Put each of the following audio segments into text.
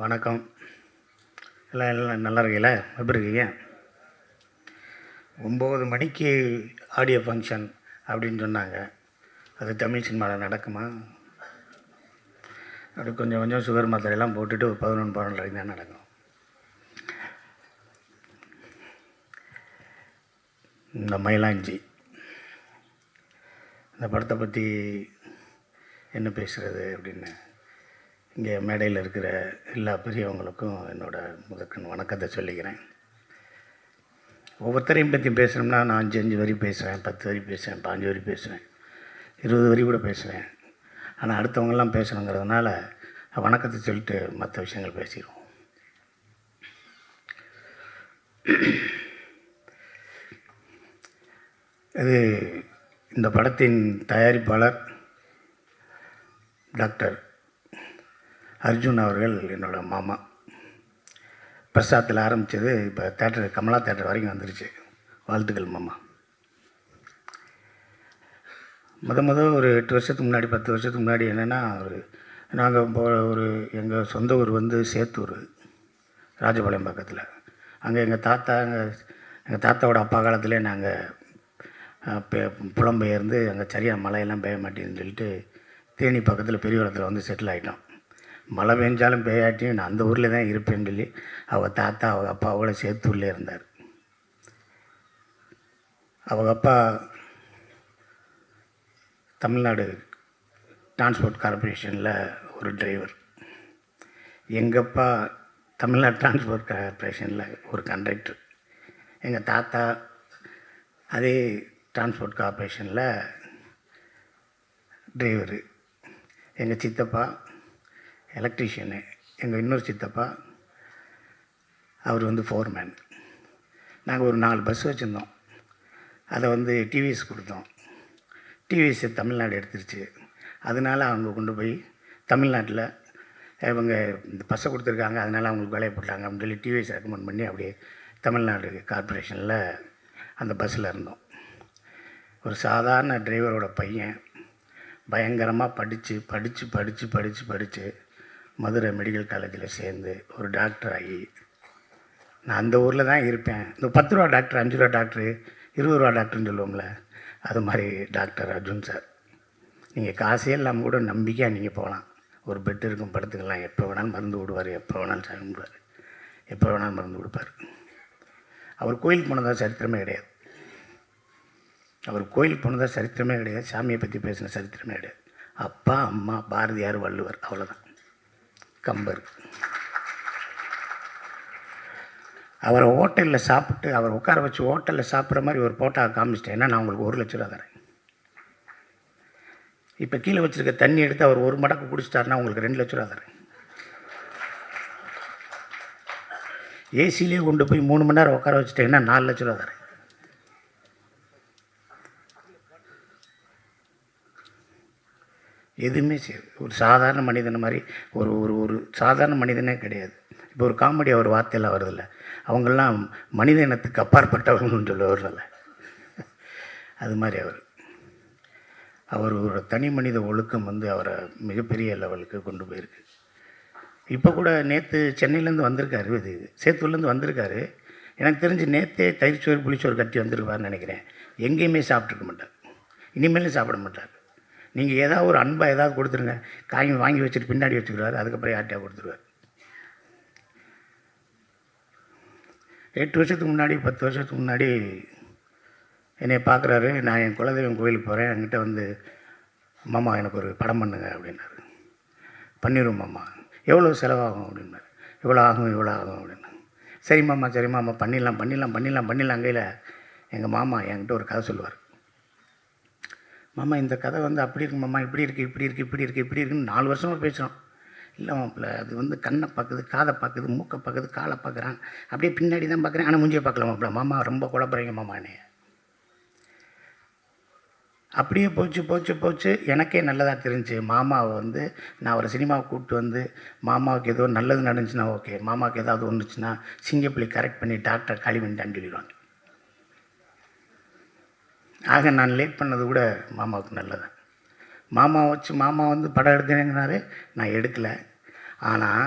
வணக்கம். எல்லாம் எல்லாம் நல்லா இருக்கீங்களா? எப்படி இருக்கீங்க? ஒம்பது மணிக்கு ஆடியோ ஃபங்க்ஷன் அப்படின்னு சொன்னாங்க. அது தமிழ் சினிமாவில் நடக்குமா? அப்படி கொஞ்சம் கொஞ்சம் சுகர் மாத்திரையெல்லாம் போட்டுட்டு ஒரு பதினொன்று பன்னெண்டு தான் நடக்கும். இந்த மயிலாஞ்சி. இந்த படத்தை பற்றி என்ன பேசுகிறது அப்படின்னு. இங்கே மேடையில் இருக்கிற எல்லா பெரியவங்களுக்கும் என்னோட முதற்கண் வணக்கத்தை சொல்லிக்கிறேன். ஒவ்வொருத்தரையும் பற்றி பேசுகிறோம்னா நான் அஞ்சு அஞ்சு வரி பேசுகிறேன் பத்து வரி பேசுகிறேன் பாஞ்சு வரி பேசுவேன் இருபது வரி கூட பேசுவேன் ஆனால் அடுத்தவங்கெல்லாம் பேசணுங்கிறதுனால வணக்கத்தை சொல்லிட்டு மற்ற விஷயங்கள் பேசிடுவோம். இது இந்த படத்தின் தயாரிப்பாளர் டாக்டர் அர்ஜுன் அவர்கள் என்னோட மாமா. பிரசாத்தில் ஆரம்பித்தது இப்போ தேட்டர் கமலா தேட்டர் வரைக்கும் வந்துருச்சு. வாழ்த்துக்கள் மாமா. முத முத ஒரு எட்டு வருஷத்துக்கு முன்னாடி பத்து வருஷத்துக்கு முன்னாடி என்னென்னா ஒரு நாங்கள் போ ஒரு எங்கள் சொந்த ஊர் வந்து சேத்தூர் ராஜபாளையம் பக்கத்தில். அங்கே எங்கள் தாத்தா எங்கள் எங்கள் தாத்தாவோட அப்பா காலத்திலே நாங்கள் புலம்பெயர்ந்து அங்கே சரியாக மழையெல்லாம் பெய்ய மாட்டேன்னு சொல்லிட்டு தேனி பக்கத்தில் பெரியவரத்தில் வந்து செட்டில் ஆகிட்டோம் மழை பெஞ்சாலும் பெய்யாட்டியும் நான் அந்த ஊரில் தான் இருப்பேன்னு சொல்லி அவள் தாத்தா அவங்க அப்பாவோட உள்ளே இருந்தார். அவங்க அப்பா தமிழ்நாடு டிரான்ஸ்போர்ட் கார்பரேஷனில் ஒரு டிரைவர் எங்கள் அப்பா தமிழ்நாடு டிரான்ஸ்போர்ட் கார்பரேஷனில் ஒரு கண்டக்டர் எங்கள் தாத்தா அதே டிரான்ஸ்போர்ட் கார்பரேஷனில் டிரைவரு எங்கள் சித்தப்பா எலக்ட்ரீஷியனு எங்கள் இன்னொரு சித்தப்பா அவர் வந்து ஃபோர்மேன் நாங்கள் ஒரு நாலு பஸ் வச்சுருந்தோம். அதை வந்து டிவிஎஸ் கொடுத்தோம். டிவிஎஸ் தமிழ்நாடு எடுத்துருச்சு. அதனால அவங்க கொண்டு போய் தமிழ்நாட்டில் இவங்க இந்த பஸ்ஸை கொடுத்துருக்காங்க அதனால் அவங்களுக்கு வேலையை போட்டாங்க அப்படின்னு சொல்லி டிவிஎஸ் ரெக்கமெண்ட் பண்ணி அப்படியே தமிழ்நாடு கார்ப்பரேஷனில் அந்த பஸ்ஸில் இருந்தோம். ஒரு சாதாரண டிரைவரோட பையன் பயங்கரமாக படித்து படித்து படித்து படித்து படித்து மதுரை மெடிக்கல் காலேஜில் சேர்ந்து ஒரு டாக்டர் ஆகி நான் அந்த ஊரில் தான் இருப்பேன். இந்த பத்து ரூபா டாக்டர் அஞ்சு ரூபா டாக்டரு இருபது ரூபா டாக்டர்னு சொல்லுவோம்ல அது மாதிரி டாக்டர் அர்ஜுன் சார். நீங்கள் காசே இல்லாமல் கூட நம்பிக்கையாக நீங்கள் போகலாம். ஒரு பெட் இருக்கும் படுத்துக்கலாம். எப்போ வேணாலும் மருந்து விடுவார் எப்போ வேணாலும் சாமி விடுவார் எப்போ வேணாலும் மருந்து கொடுப்பார். அவர் கோயிலுக்கு போனதா சரித்திரமே கிடையாது. அவர் கோயிலுக்கு போனதா சரித்திரமே கிடையாது. சாமியை பற்றி பேசின சரித்திரமே கிடையாது. அப்பா அம்மா பாரதியார் வள்ளுவர் அவ்வளோதான் கம்பர். அவரை ஹோட்டலில் சாப்பிட்டு அவர் உட்கார வச்சு ஹோட்டலில் சாப்பிட்ற மாதிரி ஒரு போட்டோ காமிச்சிட்டேன்னா நான் உங்களுக்கு ஒரு லட்ச ரூபா தரேன். இப்போ கீழே வச்சுருக்க தண்ணி எடுத்து அவர் ஒரு மடக்கு குடிச்சிட்டாருன்னா உங்களுக்கு ரெண்டு லட்ச ரூபா தரேன். ஏசிலேயே கொண்டு போய் மூணு மணி நேரம் உட்கார வச்சுட்டேன்னா நாலு லட்ச ரூபா தரேன். எதுவுமே சரி ஒரு சாதாரண மனிதனை மாதிரி ஒரு ஒரு ஒரு சாதாரண மனிதனே கிடையாது. இப்போ ஒரு காமெடி அவர் வார்த்தையெல்லாம் வருதில்ல. அவங்கெல்லாம் மனித இனத்துக்கு சொல்லி வரதில்லை. அது மாதிரி அவர். அவர் ஒரு தனி மனித ஒழுக்கம் வந்து அவரை மிகப்பெரிய லெவலுக்கு கொண்டு போயிருக்கு. இப்போ கூட நேற்று சென்னையிலேருந்து வந்திருக்காரு இது சேத்தூர்லேருந்து வந்திருக்காரு. எனக்கு தெரிஞ்சு நேற்றே தயிர்ச்சோறு புளிச்சோறு கட்டி வந்திருப்பார்னு நினைக்கிறேன். எங்கேயுமே சாப்பிட்ருக்க மாட்டார். இனிமேலும் சாப்பிட மாட்டார். நீங்கள் ஏதாவது ஒரு அன்பாக ஏதாவது கொடுத்துருங்க. காய் வாங்கி வச்சுட்டு பின்னாடி வச்சுக்கிறாரு அதுக்கப்புறம் யார்கிட்டயா கொடுத்துருவார்? எட்டு வருஷத்துக்கு முன்னாடி பத்து வருஷத்துக்கு முன்னாடி என்னை பார்க்குறாரு நான் என் குலதெய்வம் கோயிலுக்கு போகிறேன் என்கிட்ட வந்து மாமா எனக்கு ஒரு படம் பண்ணுங்க அப்படின்னாரு. பண்ணிடும் மாமா. எவ்வளோ செலவாகும்? அப்படின்னாரு. இவ்வளோ ஆகும் இவ்வளோ ஆகும் அப்படின்னா சரி மாமா சரி மாமா பண்ணிடலாம் பண்ணிடலாம் பண்ணிடலாம் பண்ணிடலாம் கையில் எங்கள் மாமா என்கிட்ட ஒரு கதை சொல்லுவார். மாமா இந்த கதை வந்து அப்படி இருக்கு மாமா இப்படி இருக்குது இப்படி இருக்குது இப்படி இருக்குது இப்படி இருக்குன்னு நாலு வருஷமாக பேசுகிறோம் இல்லை மாப்பிள்ள அது வந்து கண்ணை பார்க்குது காதை பார்க்குது மூக்கை பார்க்குது காலை பார்க்குறான் அப்படியே பின்னாடி தான் பார்க்குறேன் ஆனால் முஞ்சியை பார்க்கல மாப்பிள்ள. மாமா ரொம்ப குழப்பறீங்க மாமானே அப்படியே போச்சு போச்சு போச்சு. எனக்கே நல்லதாக தெரிஞ்சு மாமாவை வந்து நான் அவரை சினிமாவை கூப்பிட்டு வந்து மாமாவுக்கு ஏதோ நல்லது நடந்துச்சுன்னா ஓகே மாமாவுக்கு ஏதாவது ஒன்றுச்சுன்னா சிங்கப்பிள்ளி கரெக்ட் பண்ணி டாக்டர் காலி பண்ணிட்டான்னு சொல்லிடுவாங்க. ஆக நான் லேட் பண்ணது கூட மாமாவுக்கு நல்லது. மாமா வச்சு மாமா வந்து படம் எடுத்தேங்கிறாரு நான் எடுக்கலை. ஆனால்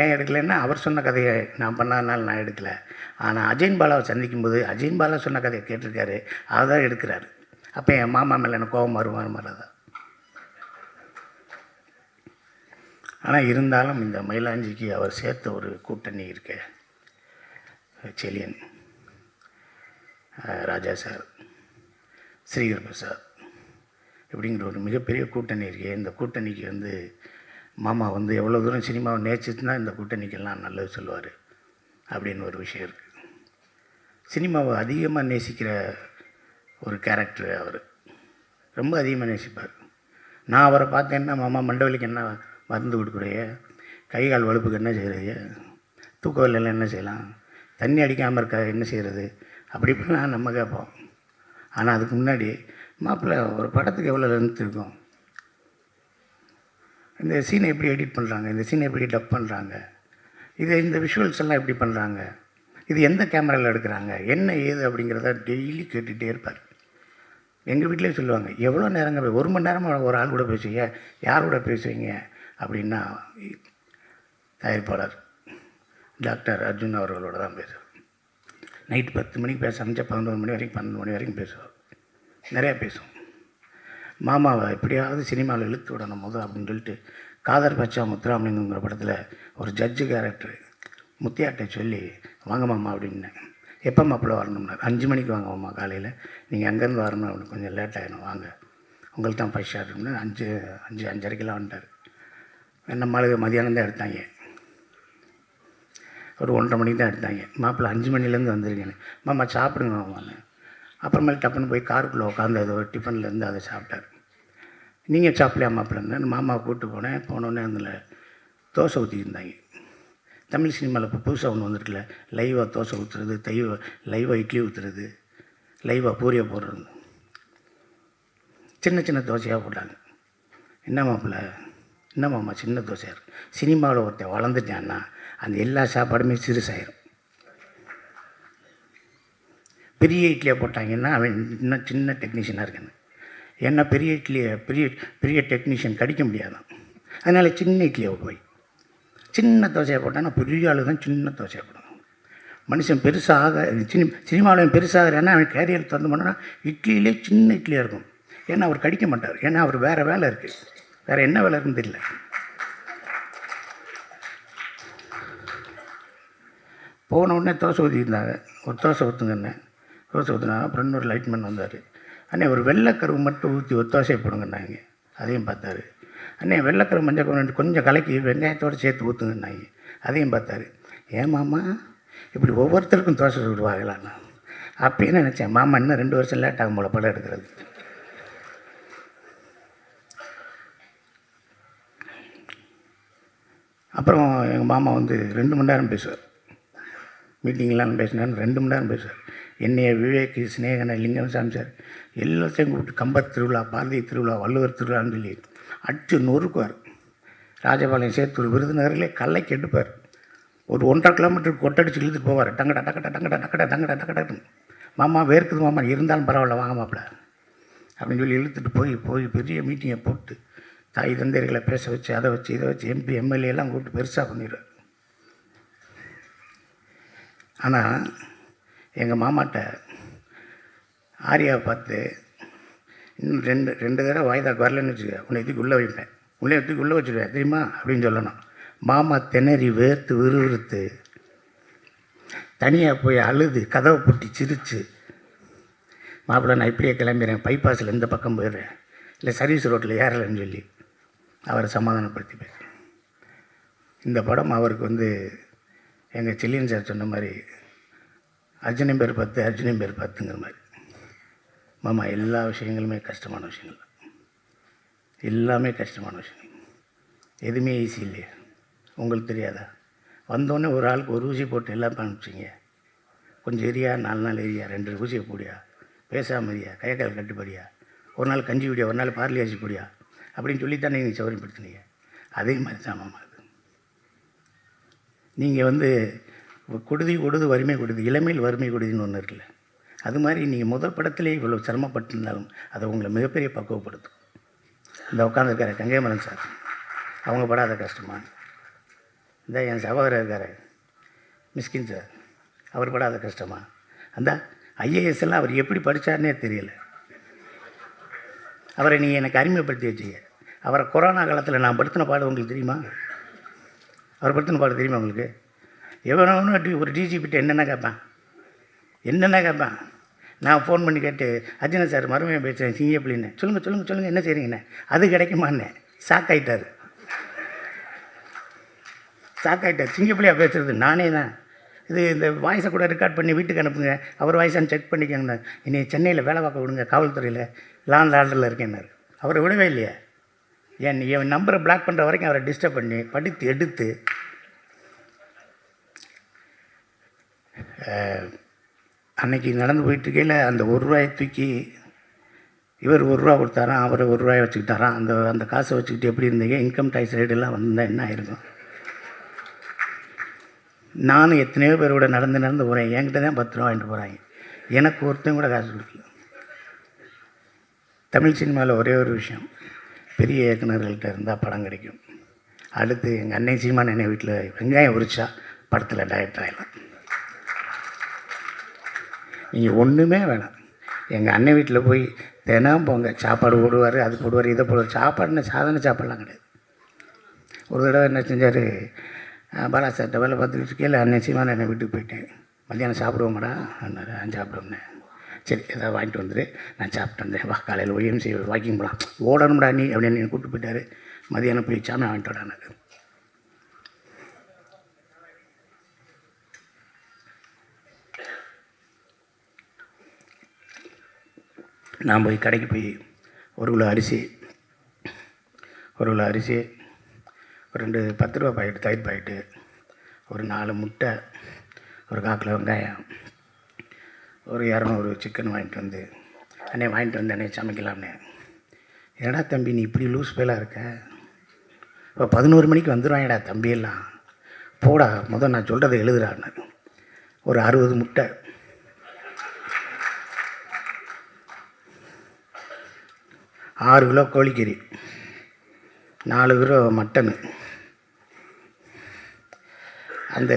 ஏன் எடுக்கலைன்னா அவர் சொன்ன கதையை நான் பண்ணாதனால நான் எடுக்கலை. ஆனால் அஜயன் பாலாவை சந்திக்கும் போது அஜயன் பாலா சொன்ன கதையை கேட்டிருக்காரு அதை தான் எடுக்கிறாரு. அப்போ என் மாமா மேலே எனக்கு கோபம் வருமாறு வராதா. ஆனால் இருந்தாலும் இந்த மயிலாஞ்சிக்கு அவர் சேர்த்த ஒரு கூட்டணி இருக்க செலியன் ராஜா சார். ஸ்ரீகர் பிரசாத் இப்படிங்கிற ஒரு மிகப்பெரிய கூட்டணி இருக்கே. இந்த கூட்டணிக்கு வந்து மாமா வந்து எவ்வளோ தூரம் சினிமாவை நேசிச்சுன்னா இந்த கூட்டணிக்கெல்லாம் நல்லது சொல்லுவார் அப்படின்னு ஒரு விஷயம் இருக்குது சினிமாவை அதிகமாக நேசிக்கிற ஒரு கேரக்டர் அவர். ரொம்ப அதிகமாக நேசிப்பார். நான் அவரை பார்த்தேன்னா மாமா மண்டவலிக்கு என்ன மருந்து கொடுக்குறைய? கை கால் வலுப்புக்கு என்ன செய்கிறது தூக்கவில்லாம் என்ன செய்யலாம்? தண்ணி அடிக்காமல் இருக்க? என்ன செய்கிறது அப்படி இப்படிலாம் நம்ம கேட்போம். ஆனால் அதுக்கு முன்னாடி மாப்பிள்ளை ஒரு படத்துக்கு எவ்வளோ லென்த் இருக்கும்? இந்த சீனை எப்படி எடிட் பண்ணுறாங்க இந்த சீனை எப்படி டப் பண்ணுறாங்க இது இந்த விஷுவல்ஸ் எல்லாம் எப்படி பண்ணுறாங்க இது எந்த கேமராவில் எடுக்கிறாங்க? என்ன ஏது அப்படிங்கிறத டெய்லி கேட்டுகிட்டே இருப்பார். எங்கள் வீட்டிலே சொல்லுவாங்க எவ்வளோ நேரங்க ஒரு மணி நேரமாக ஒரு ஆள் கூட பேசுவீங்க யார் கூட பேசுவீங்க அப்படின்னா தயாரிப்பாளர் டாக்டர் அர்ஜுன் அவர்களோட தான் பேசுவார். நைட்டு பத்து மணிக்கு பேச ஆரம்பிச்சா பதினோரு மணி வரைக்கும் பன்னெண்டு மணி வரைக்கும் பேசுவார். நிறையா பேசுவோம். மாமாவை எப்படியாவது சினிமாவில் இழுத்து விடணும் முதல் அப்படின்னு சொல்லிட்டு காதர் பச்சா முத்துராமலிங்கங்கிற படத்தில் ஒரு ஜட்ஜு கேரக்டர் முத்தியாட்டை சொல்லி வாங்க மாமா அப்படின்னேன். எப்போ மாப்பிள்ள வரணும்னா அஞ்சு மணிக்கு வாங்க மாமா காலையில். நீங்கள் அங்கேருந்து வரணும் அப்படின்னு கொஞ்சம் லேட் ஆகிடும் வாங்க. உங்களுக்கு தான் ஃபஸ்ட் ஷார்ட்னு அஞ்சு அஞ்சு அஞ்சரைக்கெல்லாம் வந்துட்டார். என்ன ஆளுங்க மதியானம் தான் எடுத்தாங்க. ஒரு ஒன்றரை மணிக்கு தான் எடுத்தாங்க. மாப்பிள்ளை அஞ்சு மணிலேருந்து வந்திருக்கேன்னு மாமா சாப்பிடுங்க மாமான்னு. அப்புறமேல டப்புன்னு போய் காருக்குள்ளே உட்காந்து அது ஒரு டிஃபன்லேருந்து அதை சாப்பிட்டார். நீங்கள் சாப்பிடலையா மாப்பிள்ளன்னு மாமாவை கூப்பிட்டு போனேன். போனோடனே அதில் தோசை ஊற்றிருந்தாங்க தமிழ் சினிமாவில் இப்போ புதுசாக ஒன்று வந்துருக்குல்ல லைவாக தோசை ஊற்றுறது தைவ லைவாக இட்லி ஊற்றுறது லைவாக பூரியை போடுறது. சின்ன சின்ன தோசையாக போட்டாங்க. என்ன மாப்பிள்ள? என்ன மாமா சின்ன தோசையார் சினிமாவில் ஒருத்தன் வளர்ந்துட்டான்னா அந்த எல்லா சாப்பாடுமே சிறுசாயிரும். பெரிய இட்லியை போட்டாங்கன்னா அவன் இன்னும் சின்ன டெக்னீஷியனாக இருக்கானு. ஏன்னா பெரிய இட்லியை பெரிய பெரிய டெக்னீஷியன் கடிக்க முடியாதான். அதனால் சின்ன இட்லியை போய் சின்ன தோசையை போட்டான்னா பெரிய ஆளு தான் சின்ன தோசையை போடணும். மனுஷன் பெருசாக சினி சினிமாவில் பெருசாகிறான்னா அவன் கேரியர் திறந்து போனோன்னா இட்லியிலே சின்ன இட்லியாக இருக்கும். ஏன்னா அவர் கடிக்க மாட்டார். ஏன்னா அவர் வேறு வேலை இருக்குது வேறு என்ன வேலை இருக்குன்னு தெரியல. போன உடனே தோசை ஊற்றிருந்தாங்க ஒரு தோசை ஊற்றுங்கண்ணே தோசை ஊற்றுனாங்க அப்புறம் இன்னொரு லைட்மேன் வந்தார். அண்ணே ஒரு வெள்ளைக்கருவு மட்டும் ஊற்றி ஒரு தோசையை போடுங்கன்னாங்க. அதையும் பார்த்தாரு. அண்ணே வெள்ளைக்கருவு மஞ்சள் கருவு கொஞ்சம் கலக்கி வெங்காயத்தோடு சேர்த்து ஊற்றுங்கன்னாங்க அதையும் பார்த்தாரு. ஏன் மாமா? இப்படி ஒவ்வொருத்தருக்கும் தோசை சுடுவாங்களாண்ணா? அப்படின்னு நினச்சேன். மாமா இன்னும் ரெண்டு வருஷம் லேட் ஆகும் போல படம் எடுக்கிறது. அப்புறம் எங்கள் மாமா வந்து ரெண்டு மணி நேரம் பேசுவார். மீட்டிங்லாம் பேசினார் ரெண்டு மணி நேரம் பேசுவார் என்னைய விவேக் சிநேகன லிங்கம் சாமி சார் எல்லாத்தையும் கூப்பிட்டு கம்பர் திருவிழா பாரதி திருவிழா வள்ளுவர் திருவிழான்னு சொல்லி அடிச்சு நொறுக்குவார். ராஜபாளையம் சேத்தூர் விருதுநகரிலே கல்லை கெடுப்பார் ஒரு ஒன்றரை கிலோமீட்டர் கொட்டடிச்சு இழுத்துட்டு போவார். டங்கடா டக்கடா டங்கடா டக்கடா டங்கடா டக்கடான்னு மாமா வேர்க்குது மாமா இருந்தாலும் பரவாயில்ல வாங்க மாப்பிள்ள. அப்படின்னு சொல்லி இழுத்துட்டு போய் போய் பெரிய மீட்டிங்கை போட்டு தாய் தந்தையர்களை பேச வச்சு அதை வச்சு இதை வச்சு எம்பி எம்எல்ஏ எல்லாம் கூப்பிட்டு பெருசாக பண்ணிடுவார். ஆனால் எங்கள் மாமாட்ட ஆரியாவை பார்த்து இன்னும் ரெண்டு ரெண்டு தடவை வாய்தாக்கு வரலன்னு வச்சுக்க உன்னை தூக்கி உள்ளே வைப்பேன். உள்ளே தூக்கி உள்ளே வச்சுருவேன் தெரியுமா? அப்படின்னு சொல்லணும். மாமா திணறி வேர்த்து விறுவிறுத்து தனியாக போய் அழுது கதவை பூட்டி சிரித்து மாப்பிள்ளை நான் இப்படியே கிளம்பிடுறேன் பைபாஸில் இந்த பக்கம் போயிடுறேன். இல்லை சர்வீஸ் ரோட்டில் ஏறலைன்னு சொல்லி அவரை சமாதானப்படுத்தி பேசுகிறேன் இந்த படம் அவருக்கு வந்து எங்கள் செல்லியன் சார் சொன்ன மாதிரி அர்ஜுனையும் பேர் பத்து அர்ஜுனையும் பேர் பத்துங்கிற மாதிரி. மாமா எல்லா விஷயங்களுமே கஷ்டமான விஷயங்கள். தான். எல்லாமே கஷ்டமான விஷயம் எதுவுமே ஈஸி இல்லையா. உங்களுக்கு தெரியாதா? வந்தோடனே ஒரு ஆளுக்கு ஒரு ஊசி போட்டு எல்லாம் அனுப்பிச்சிங்க. கொஞ்சம் எரியா நாலு நாள் எரியா ரெண்டு ஊசியை போடியா? பேசாமல் எரியா கையக்கால் கட்டுப்படியா ஒரு நாள் கஞ்சி விடியா ஒரு நாள் பார்லி அரிசி போடியா அப்படின்னு சொல்லித்தானே நீங்கள் சௌரியப்படுத்தினீங்க அதே மாதிரி தான் மாமா. நீங்கள் வந்து கொடுதி கொடுது வறுமை கொடுது இளமையில் வறுமை கொடுதின்னு ஒன்று இருக்குல்ல. அது மாதிரி நீங்கள் முதல் படத்திலே இவ்வளோ சிரமப்பட்டிருந்தாலும் அதை உங்களை மிகப்பெரிய பக்குவப்படுத்தும். இந்த உட்காந்துருக்காரு கங்கைமரன் சார். அவங்க படாத கஷ்டமா? இந்த என் சகோதரர் இருக்கார். மிஸ்கின் சார். அவர் படாத கஷ்டமா? அந்த ஐஏஎஸ் எல்லாம் அவர் எப்படி படித்தார்னே தெரியல. அவரை நீ எனக்கு அறிமுகப்படுத்தி வச்சிங்க அவரை கொரோனா காலத்தில் நான் படுத்தின பாடு உங்களுக்கு தெரியுமா? அவரை படுத்தின பாட தெரியுமா உங்களுக்கு? எவனவனும் ஒரு டிஜிபிட்ட என்னென்ன கேட்பான் என்னென்ன கேட்பான் நான் ஃபோன் பண்ணி கேட்டு அர்ஜுனா சார் மறுமையாக பேசுகிறேன் சிங்கப்பிள்ளின்னு சொல்லுங்கள் சொல்லுங்கள் சொல்லுங்கள் என்ன செய்கிறீங்கண்ணே அது கிடைக்குமான்னு. ஷாக் ஆயிட்டார். ஷாக் ஆகிட்டார் சிங்கப்பிள்ளையா பேசுகிறது நானே தான். இது இந்த வாய்ஸை கூட ரெக்கார்ட் பண்ணி வீட்டுக்கு அனுப்புங்க. அவர் வாய்ஸான்னு செக் பண்ணிக்கோங்க என்னை சென்னையில் வேலை பார்க்க விடுங்க காவல்துறையில். லாண்ட் ஆர்டரில் இருக்கேன்னாரு. அவரை விடவே இல்லையா. என் என் நம்பரை பிளாக் பண்ணுற வரைக்கும் அவரை டிஸ்டர்ப் பண்ணி படித்து எடுத்து அன்னைக்கு நடந்து போயிட்டுருக்கையில் அந்த ஒரு ரூபாயை தூக்கி இவர் ஒரு ரூபா கொடுத்தாராம் அவர் ஒரு ரூபாயை வச்சுக்கிட்டாராம் அந்த அந்த காசை வச்சுக்கிட்டு எப்படி இருந்தீங்க இன்கம் டேக்ஸ் ரேட்டெல்லாம் வந்தால் என்ன ஆயிருக்கும்? நானும் எத்தனையோ பேரோட நடந்து நடந்து போகிறேன் என்கிட்ட தான் பத்து ரூபா வாங்கிட்டு போகிறாங்க எனக்கு ஒருத்தன் கூட காசு கொடுக்கல. தமிழ் சினிமாவில் ஒரே ஒரு விஷயம். பெரிய இயக்குநர்கள்ட்ட இருந்தால் படம் கிடைக்கும். அடுத்து எங்கள் அன்னை சீமான் என்னை வீட்டில் வெங்காயம் உரிச்சா படத்தில் டைரக்டர் ஆகிடலாம் நீங்கள் ஒன்றுமே வேணாம். எங்கள் அண்ணன் வீட்டில் போய் தினம் போங்க சாப்பாடு போடுவார் அது போடுவார் இதை போடுவார். சாப்பாடுன்னு சாதாரண சாப்பாடெலாம் கிடையாது. ஒரு தடவை என்ன செஞ்சார் பாலா சார்கிட்ட வேலை பார்த்துக்கிட்டு இல்லை அன்னை சீமான் என்னை வீட்டுக்கு போயிட்டேன் மத்தியானம் சாப்பிடுவோம்டா? அண்ணாரு நான் சரி ஏதாவது வாங்கிட்டு வந்துரு. நான் சாப்பிட்டு வந்தேன். வா காலையில் ஒய்எம்சி வாக்கிங் போகலாம் ஓடணும்டா நீ அப்படின்னு என்னை கூப்பிட்டு போயிட்டாரு. மதியானம் போய் சாமி வாங்கிட்டு வரானாரு நான் போய் கடைக்கு போய் ஒரு கிலோ அரிசி ஒரு கிலோ அரிசி ஒரு ரெண்டு பத்து ரூபா பாக்கெட்டு தயிர் பாக்கெட்டு ஒரு நாலு முட்டை ஒரு கால் கிலோ வெங்காயம் ஒரு இரநூறு சிக்கன் வாங்கிட்டு வந்து அண்ணே வாங்கிட்டு வந்து அண்ணே சமைக்கலாம்னே. என்னடா தம்பி நீ இப்படி லூஸ் ஃபெயிலாக இருக்க? இப்போ பதினோரு மணிக்கு வந்துடுவாங்கடா தம்பியெல்லாம் போடா முதல் நான் சொல்கிறத எழுதுறான்னு. ஒரு அறுபது முட்டை. ஆறு கிலோ கோழிக்கறி நாலு கிலோ மட்டனு. அந்த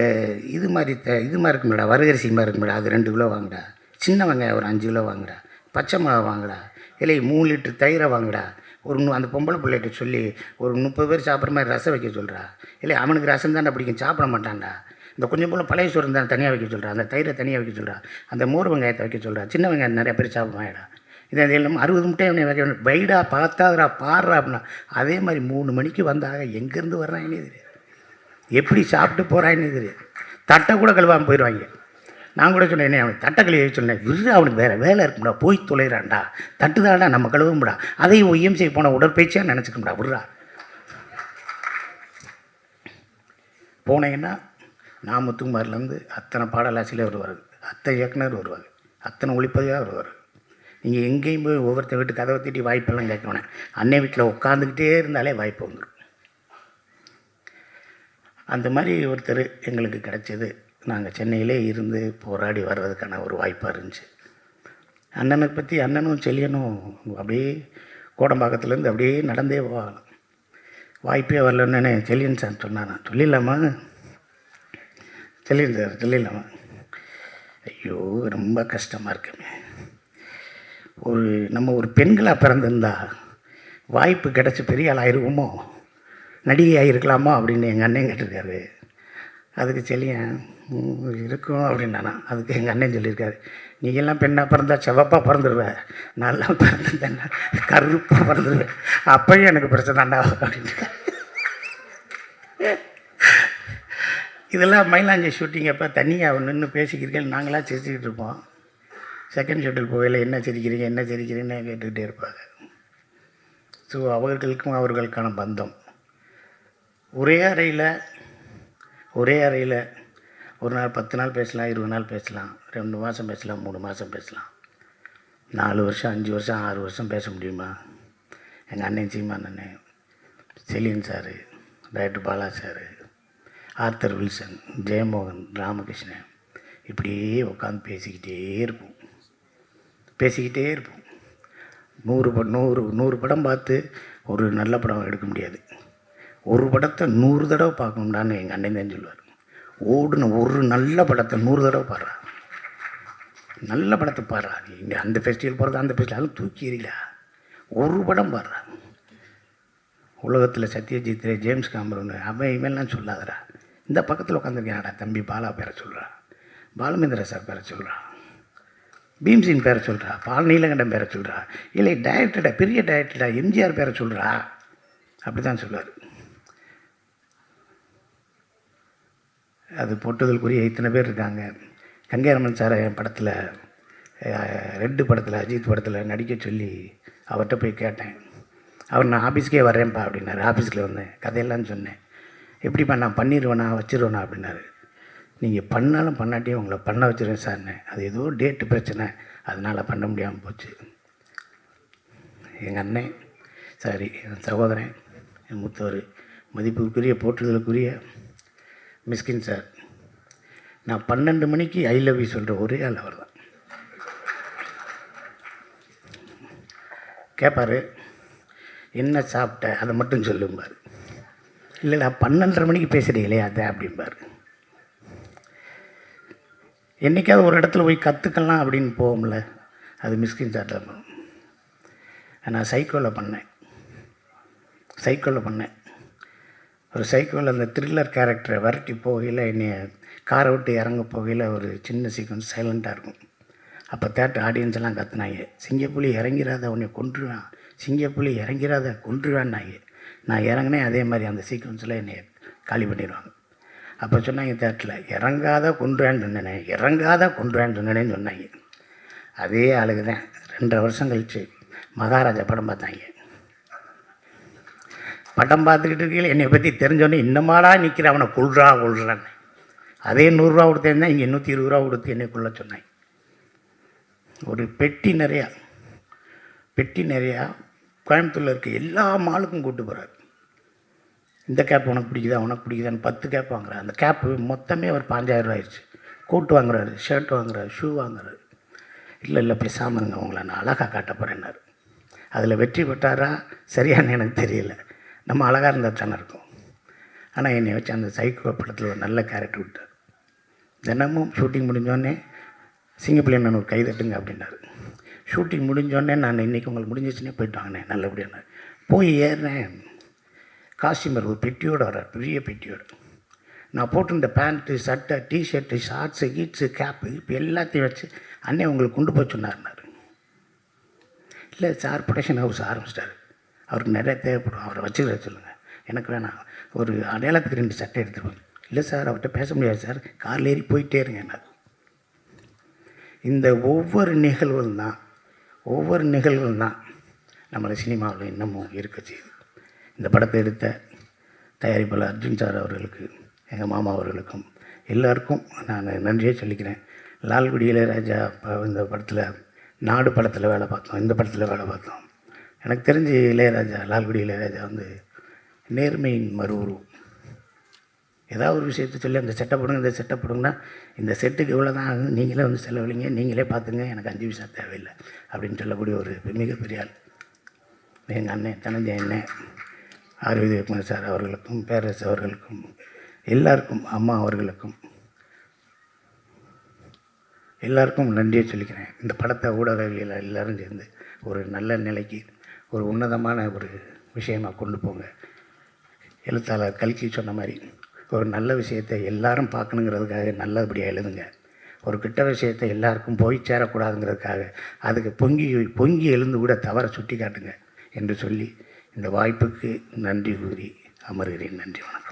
இது மாதிரி த இது மாதிரி இருக்கும்டா வரகரிசி மாதிரி இருக்கும்டா அது ரெண்டு கிலோ வாங்குடா. சின்ன வெங்காயம் ஒரு அஞ்சு கிலோ வாங்குடா. பச்சை மிளகா வாங்குடா. இல்லை மூணு லிட்டர் தயிரை வாங்குடா. ஒரு அந்த பொம்பளை பிள்ளைகிட்ட சொல்லி ஒரு முப்பது பேர் சாப்பிட்ற மாதிரி ரசம் வைக்க சொல்கிறா இல்லை அவனுக்கு ரசம் தானே பிடிக்கும் சாப்பிட மாட்டான்டா. இந்த கொஞ்சம் போல் பழைய சோறு தான் தனியாக வைக்க சொல்கிறா அந்த தயிரை தனியாக வைக்க சொல்கிறா அந்த மோர் வெங்காயத்தை வைக்க சொல்கிறா சின்ன வெங்காயம் நிறைய பேர் சாப்பிடுவாங்கடா. இதை இல்லாமல் அறுபது முட்டை அவனை வைக்க வேண்டும் வைடா பார்த்தாதுடா பாடுறா அப்படின்னா அதே மாதிரி மூணு மணிக்கு வந்தாக எங்கேருந்து வர்றான் தெரியாது. எப்படி சாப்பிட்டு போகிறான்னு தெரியாது தட்டை கூட கழுவாமல் போயிடுவாங்க நான் கூட சொன்னேன் என்ன அவனுக்கு தட்டை கழுவி சொன்னேன். விரு அவனுக்கு வேறு வேலை இருக்கும்டா போய் தொலைகிறான்டா தட்டு தான்டா நம்ம கழுவும்டா. அதையும் ஒய்எம்சி போன உடற்பயிற்சியாக நினச்சிக்கோம்டா விடுறா போனீங்கன்னா நான் முத்துக்குமார்லேருந்து அத்தனை பாடலாசியில் வருவார். அத்தனை இயக்குனர் வருவார். அத்தனை ஒளிப்பதிவாக வருவார். நீங்கள் எங்கேயும் போய் ஒவ்வொருத்த வீட்டு கதவை தட்டி வாய்ப்பெல்லாம் கேட்கணும். அன்னை வீட்டில் உட்காந்துக்கிட்டே இருந்தாலே வாய்ப்பு வந்துடும் அந்த மாதிரி ஒருத்தர் எங்களுக்கு கிடச்சிது. நாங்கள் சென்னையிலே இருந்து போராடி வர்றதுக்கான ஒரு வாய்ப்பாக இருந்துச்சு. அண்ணனை பற்றி அண்ணனும் செல்லியனும் அப்படியே கோடம்பாக்கத்துலேருந்து அப்படியே நடந்தே போகலாம் வாய்ப்பே வரலன்னு செல்லியன் சார் சொன்னானா சொல்லிடலாமா? செல்லியன் சார் சொல்லிடலாமா? ஐயோ ரொம்ப கஷ்டமாக இருக்குமே. ஒரு நம்ம ஒரு பெண்களாக பிறந்திருந்தா வாய்ப்பு கிடச்சி பெரிய ஆள் ஆயிருவோமோ? நடிகை இருக்கலாமா அப்படின்னு எங்கள் அண்ணன் கேட்டிருக்காரு. அதுக்கு செல்லியன் இருக்கும் அப்படின்னானா. அதுக்கு எங்கள் அண்ணன் சொல்லியிருக்காரு. நீ எல்லாம் பெண்ணாக பிறந்தா செவப்பாக பிறந்துருவ. நல்லா பிறந்திருந்தேன் கருப்பாக பிறந்துருவேன் அப்பயும் எனக்கு பிரச்சனை தாண்டா அப்படின்னு இதெல்லாம் மயிலாஞ்சி ஷூட்டிங் அப்போ தனியாக நின்று பேசிக்கிறீர்கள் நாங்களாம் சிரிச்சுக்கிட்டு இருப்போம். செகண்ட் ஷெட்யூல் போகையில் என்ன சிரிக்கிறீங்க என்ன சிரிக்கிறீங்கன்னு கேட்டுக்கிட்டே இருப்பாங்க. ஸோ அவர்களுக்கும் அவர்களுக்கான பந்தம். ஒரே அறையில் ஒரே அறையில் ஒரு நாள் பத்து நாள் பேசலாம் இருபது நாள் பேசலாம் ரெண்டு மாதம் பேசலாம் மூணு மாதம் பேசலாம். நாலு வருஷம் அஞ்சு வருஷம் ஆறு வருஷம் பேச முடியுமா? எங்கள் அண்ணன் சீமான் அண்ணன் Celine sir doctor Bala sir Arthur Wilson Jeyamohan Ramakrishnan இப்படியே உட்காந்து பேசிக்கிட்டே இருப்போம். பேசிக்கிட்டே இருப்போம். நூறு ப நூறு நூறு படம் பார்த்து ஒரு நல்ல படம் எடுக்க முடியாது. ஒரு படத்தை நூறு தடவை பார்க்கணும்டான்னு எங்கள் அண்ணன் தான் சொல்லுவார். ஓடுன ஒரு நல்ல படத்தை நூறு தடவை பாடுறா. நல்ல படத்தை பாடுறா. இங்கே அந்த ஃபெஸ்டிவல் போகிறது அந்த ஃபெஸ்டிவல் தூக்கி எறியல? ஒரு படம் பாடுறா. உலகத்தில் சத்யஜித் ரே ஜேம்ஸ் காமரூன் அவன் இவன்லாம் சொல்லாதடா. இந்த பக்கத்தில் உட்காந்துருக்காடா தம்பி பாலா பேரை சொல்கிறா பாலமேந்திர சார் பேரை சொல்கிறா பீம்சின் பேரை சொல்கிறா பால் நீலகண்டன் பேரை சொல்கிறா இல்லை டைரக்டடா பெரிய டைரக்டடா எம்ஜிஆர் பேரை சொல்கிறா அப்படி தான் சொல்லுவார். அது போட்டுதலுக்குரிய இத்தனை பேர் இருக்காங்க. கங்கையரமன் சார் என் படத்தில் ரெட்டு படத்தில் அஜித் படத்தில் நடிக்க சொல்லி அவர்கிட்ட போய் கேட்டேன். அவர் நான் ஆஃபீஸ்க்கே வரேன்ப்பா அப்படின்னாரு. ஆஃபீஸில் வந்தேன். கதையெல்லாம் சொன்னேன். எப்படிப்பா நான் பண்ணிடுவேண்ணா வச்சிருவேண்ணா அப்படின்னாரு. நீங்கள் பண்ணாலும் பண்ணாட்டியும் உங்களை பண்ண வச்சுருவேன் சார்ன்னு அது ஏதோ டேட்டு பிரச்சனை. அதனால் பண்ண முடியாமல் போச்சு. எங்கள் அண்ணன் சாரி என் சகோதரன் என் மூத்தவர் மதிப்புக்குரிய போற்றுதலுக்குரிய மிஸ்கின் சார் நான் பன்னெண்டு மணிக்கு ஐ லவ் யூ சொல்கிற ஒரே ஆள் அவர் தான் கேட்பார் என்ன சாப்பிட்ட? அதை மட்டும் சொல்லும்பார். இல்லை நான் பன்னெண்டரை மணிக்கு பேசுகிறீங்களே அதை? அப்படிம்பார். என்றைக்காவது ஒரு இடத்துல போய் கற்றுக்கலாம் அப்படின்னு போகும்ல அது மிஸ்கின் சார் தான். நான் சைக்கோவில் பண்ணேன். சைக்கோவில் பண்ணேன். ஒரு சைக்கிளில் அந்த த்ரில்லர் கேரக்டரை வரட்டி போகையில் என்னை காரை விட்டு இறங்க போகையில் ஒரு சின்ன சீக்வன்ஸ் சைலண்ட்டாக இருக்கும். அப்போ தேட்டர் ஆடியன்ஸ் எல்லாம் கத்துனாங்க. சிங்கப்புலி இறங்கிறாத உன்னை கொன்றுவேன். சிங்கப்புலி இறங்கிறாத கொன்றுவேன்னாங்க. நான் இறங்கினேன் அதே மாதிரி அந்த சீக்வன்ஸில் என்னை காலி பண்ணிடுவாங்க. அப்போ சொன்னாங்க தேட்டரில் இறங்காத கொன்றுவேன்னு சொன்னேனே. இறங்காத கொன்றுவேன்னு சொன்னேன்னு சொன்னாங்க. அதே ஆளுக்கு தான். ரெண்டரை வருஷம் கழிச்சு மகாராஜா படம் பார்த்தாங்க. படம் பார்த்துக்கிட்டு இருக்கீங்க என்னை பற்றி தெரிஞ்சோன்னே இன்னமாடா நிற்கிற அவனை கொள்றா கொள்றான்னு அதே நூறுரூவா கொடுத்தேன்னா இங்கே நூற்றி இருபது ரூபா கொடுத்து என்னை கொள்ள சொன்னாங்க ஒரு பெட்டி நிறையா பெட்டி நிறையா கோயம்புத்தூரில் இருக்க எல்லா மாலுக்கும் கூட்டு போகிறார் இந்த கேப் உனக்கு பிடிக்குதா உனக்கு பிடிக்குதான்னு பத்து கேப் வாங்குறாரு. அந்த கேப்பு மொத்தமே ஒரு பாஞ்சாயிரம் ரூபா ஆயிடுச்சு. கோட் வாங்குறாரு ஷர்ட் வாங்குறாரு ஷூ வாங்குறாரு. இல்லை இல்லை பேசாமல் இருங்க உங்களை நான் அழகாக காட்ட போகிறேன்னாரு அதில் வெற்றி பெற்றாரா சரியானு எனக்கு தெரியல. நம்ம அழகாக இருந்தால் தானே இருக்கும். ஆனால் என்னை வச்சு அந்த சைக்கோ படத்தில் ஒரு நல்ல கேரக்டர் விட்டார். தினமும் ஷூட்டிங் முடிஞ்சோடனே சிங்கப்பிள்ளை நான் ஒரு கை தட்டுங்க அப்படின்னாரு. ஷூட்டிங் முடிஞ்சோடனே நான் இன்றைக்கி உங்களுக்கு முடிஞ்சிச்சுன்னே போயிட்டு வாங்கினேன் நல்லபடியான போய் ஏறினேன் காஸ்டியூமர் ஒரு பெட்டியோடு வர்றார் பெரிய பெட்டியோடு. நான் போட்டிருந்த பேண்ட்டு சட்டை டிஷர்ட்டு ஷார்ட்ஸு கீட்ஸு கேப்பு இப்போ எல்லாத்தையும் வச்சு அண்ணே உங்களுக்கு கொண்டு போய் சொன்னார்னாரு இல்லை சார் ப்ரொடக்ஷன் ஹவுஸ் ஆரம்பிச்சிட்டாரு. அவருக்கு நிறையா தேவைப்படும். அவரை வச்சுக்கிற சொல்லுங்கள் எனக்கு வேணாம். ஒரு அடையாளத்துக்கு ரெண்டு சட்டை எடுத்துருவாங்க இல்லை சார் அவர்கிட்ட பேச முடியாது சார். காரில் ஏறி போயிட்டே இருங்க என்ன இந்த ஒவ்வொரு நிகழ்வும் தான் ஒவ்வொரு நிகழ்வும் தான் நம்மளை சினிமாவில் இன்னமும் இருக்க செய்யுது. இந்த படத்தை எடுத்த தயாரிப்பாளர் அர்ஜுன் சார் அவர்களுக்கு எங்கள் மாமா அவர்களுக்கும் எல்லாருக்கும் நான் நன்றியே சொல்லிக்கிறேன். லால்குடி இளையராஜா ப- இந்த படத்தில் நாடு படத்தில் வேலை பார்த்தோம். இந்த படத்தில் வேலை பார்த்தோம். எனக்கு தெரிஞ்சு இளையராஜா லால்குடி இளையராஜா வந்து நேர்மையின் மறு உருவம் ஏதாவது ஒரு விஷயத்தை சொல்லி அந்த செட்டை போடுங்க இந்த செட்டை போடுங்கன்னா இந்த செட்டுக்கு இவ்வளோ தான் ஆகும் நீங்களே வந்து செலவழிங்க நீங்களே பார்த்துங்க எனக்கு அஞ்சு பைசா தேவையில்லை அப்படின்னு சொல்லக்கூடிய ஒரு மிகப்பெரிய ஆள். எங்கள் அண்ணன் தனஞ்சய அண்ணன் ஆரோக்கிய குமார் சார் அவர்களுக்கும் பேரரசு அவர்களுக்கும் எல்லாருக்கும் அம்மா அவர்களுக்கும் எல்லாருக்கும் நன்றியை சொல்லிக்கிறேன். இந்த படத்தை ஊடகவியல் எல்லோரும் சேர்ந்து ஒரு நல்ல நிலைக்கு ஒரு உன்னதமான ஒரு விஷயமாக கொண்டு போங்க. எழுத்தாளர் கல்கி சொன்ன மாதிரி ஒரு நல்ல விஷயத்தை எல்லாரும் பார்க்கணுங்கிறதுக்காக நல்லபடியாக எழுதுங்க. ஒரு கிட்ட விஷயத்தை எல்லாருக்கும் போய் சேரக்கூடாதுங்கிறதுக்காக அதுக்கு பொங்கி பொங்கி எழுந்து கூட தவற சுட்டி காட்டுங்க என்று சொல்லி இந்த வாய்ப்புக்கு நன்றி கூறி அமர்கிறேன். நன்றி வணக்கம்.